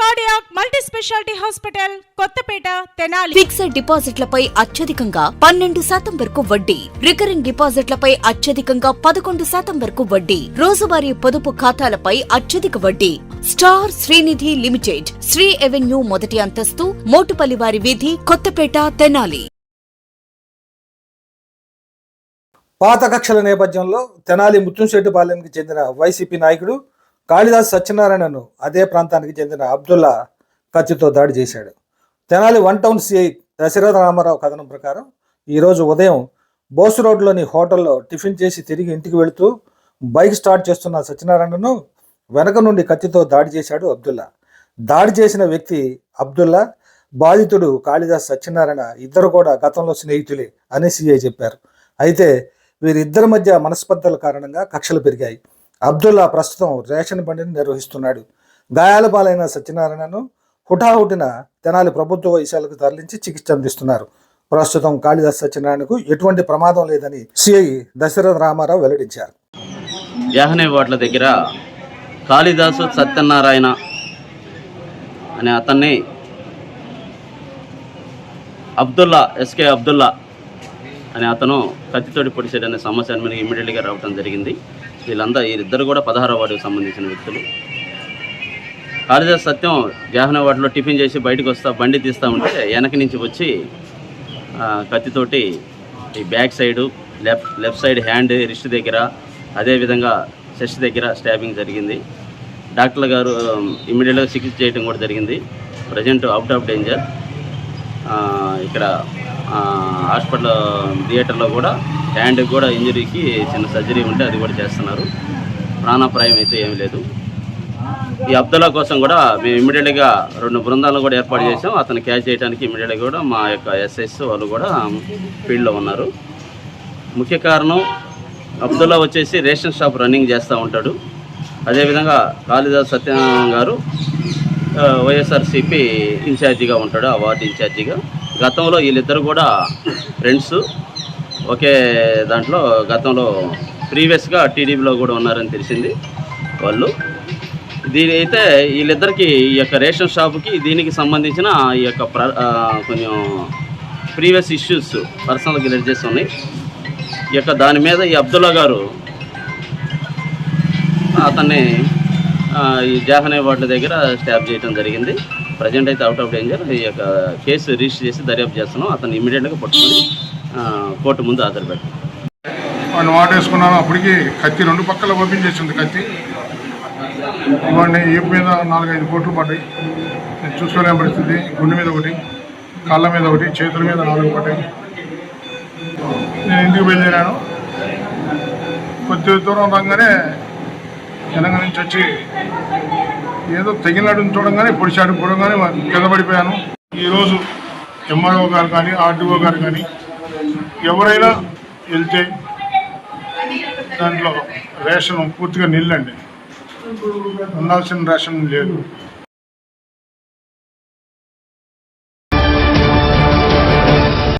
Cardiac multi speciality hospital Kothapeta Tenali. Fixed డిపాజిట్లపై అత్యధికంగా పన్నెండు శాతం వరకు వడ్డీ. రికరింగ్ డిపాజిట్లపై అత్యధికంగా పదకొండు శాతం వరకు వడ్డీ. రోజువారీ పొదుపు ఖాతాలపై అత్యధిక వడ్డీ. Star Srinidhi limited Sri avenue మొదటి అంతస్తు మోటుపల్లివారి వీధి కొత్తపేట తెనాలి. పాత కక్షల నేపథ్యంలో తెనాలి ముత్తంశెట్టిపాలెంకి చెందిన వైసీపీ నాయకుడు కాళిదాస్ సత్యనారాయణను అదే ప్రాంతానికి చెందిన అబ్దుల్లా కత్తితో దాడి చేశాడు. Tenali one town CI Dasaratha Ramarao కథనం ప్రకారం ఈరోజు ఉదయం బోసు రోడ్లోని హోటల్లో టిఫిన్ చేసి తిరిగి ఇంటికి వెళుతూ బైక్ స్టార్ట్ చేస్తున్న సత్యనారాయణను వెనక నుండి కత్తితో దాడి చేశాడు అబ్దుల్లా. దాడి చేసిన వ్యక్తి అబ్దుల్లా బాధితుడు కాళిదాస్ సత్యనారాయణ ఇద్దరు కూడా గతంలో స్నేహితులే అని సిఐ చెప్పారు. అయితే వీరిద్దరి మధ్య మనస్పర్ధల కారణంగా కక్షలు పెరిగాయి. అబ్దుల్లా ప్రస్తుతం రేషన్ బండిని నిర్వహిస్తున్నాడు. గాయాల పాలైన సత్యనారాయణను హుటాహుటిన తెనాలి ప్రభుత్వ వైశాలకు తరలించి చికిత్స అందిస్తున్నారు. ప్రస్తుతం కాళిదాస్ సత్యనారాయణకు ఎటువంటి ప్రమాదం లేదని సిఐ దశరథ రామారావు వెల్లడించారు. యాహనే వాట్ల దగ్గర కాళిదాసు సత్యనారాయణ అనే అతన్ని అబ్దుల్లా ఎస్కే అబ్దుల్లా అని అతను కత్తితోటి పొడిచాడనే సమస్య మనకి ఇమీడియట్గా రావడం జరిగింది. వీళ్ళంతా వీరిద్దరు కూడా పదహారో వార్డుకు సంబంధించిన వ్యక్తులు. కాళిదాస్ సత్యం జాహ్న వాటిలో టిఫిన్ చేసి బయటకు వస్తా బండి తీస్తూ ఉంటే వెనక నుంచి వచ్చి కత్తితోటి ఈ back side left left side hand wrist దగ్గర అదేవిధంగా చెస్ట్ దగ్గర స్టాబింగ్ జరిగింది. డాక్టర్ గారు ఇమీడియట్గా చికిత్స చేయడం కూడా జరిగింది. Present out of danger. ఇక్కడ హాస్పిటల్ థియేటర్లో కూడా హ్యాండ్కి కూడా ఇంజరీకి చిన్న సర్జరీ ఉంటే అది కూడా చేస్తున్నారు. ప్రాణాప్రాయం అయితే ఏమీ లేదు. ఈ అబ్దుల్లా కోసం కూడా మేము ఇమ్మీడియట్గా రెండు బృందాలను కూడా ఏర్పాటు చేసాం అతను క్యాచ్ చేయడానికి ఇమ్మీడియట్గా కూడా మా యొక్క ఎస్ఎస్ వాళ్ళు కూడా ఫీల్డ్లో ఉన్నారు. ముఖ్య కారణం అబ్దుల్లా వచ్చేసి రేషన్ షాప్ రన్నింగ్ చేస్తూ ఉంటాడు. అదేవిధంగా కాళిదాస్ సత్యనారాయణ గారు వైఎస్ఆర్సీపీ ఇన్ఛార్జిగా ఉంటాడు ఆ వార్డు ఇన్ఛార్జిగా. గతంలో వీళ్ళిద్దరు కూడా ఫ్రెండ్స్ ఒకే దాంట్లో గతంలో ప్రీవియస్గా టీడీపీలో కూడా ఉన్నారని తెలిసింది వాళ్ళు. దీని అయితే వీళ్ళిద్దరికి ఈ యొక్క రేషన్ షాప్కి దీనికి సంబంధించిన ఈ యొక్క ప్ర కొంచెం ప్రీవియస్ ఇష్యూస్ పర్సనల్ గ్రెడ్జెస్ ఉన్నాయి. ఈ యొక్క దాని మీద ఈ అబ్దుల్లా గారు అతన్ని ఈ జాహనే వార్డుల దగ్గర స్టాప్ చేయడం జరిగింది. ప్రజెంట్ అయితే అవుట్ ఆఫ్ డేంజర్ ఈ యొక్క కేసు రిజిస్టర్ చేసి దర్యాప్తు చేస్తున్నాం. అతను ఇమీడియట్గా పట్టుకొని కోర్టు ముందు హాజరుపెట్టాం వాడిని వాటేసుకున్నాను అప్పటికి కత్తి రెండు పక్కల పంపించేసింది కత్తి. ఇవన్నీ ఏపు మీద నాలుగైదు కోట్లు పడ్డాయి. నేను చూసుకోలేని పరిస్థితి. గుండె మీద ఒకటి కాళ్ళ మీద ఒకటి చేతుల మీద నాలుగు పడ్డాయి. నేను ఇంటికి బయలుదేరాను. కొద్ది దూరం రాగానే తెలంగాణ నుంచి వచ్చి ఏదో తగిలినట్టు చూడంగానే పొడిచాడు పొడగానే కింద పడిపోయాను. ఈరోజు ఎంఆర్ఓ గారు కానీ ఆర్డీఓ గారు కానీ ఎవరైనా వెళ్తే దాంట్లో రేషన్ పూర్తిగా నీళ్ళండి ఉండాల్సిన రేషన్ లేదు.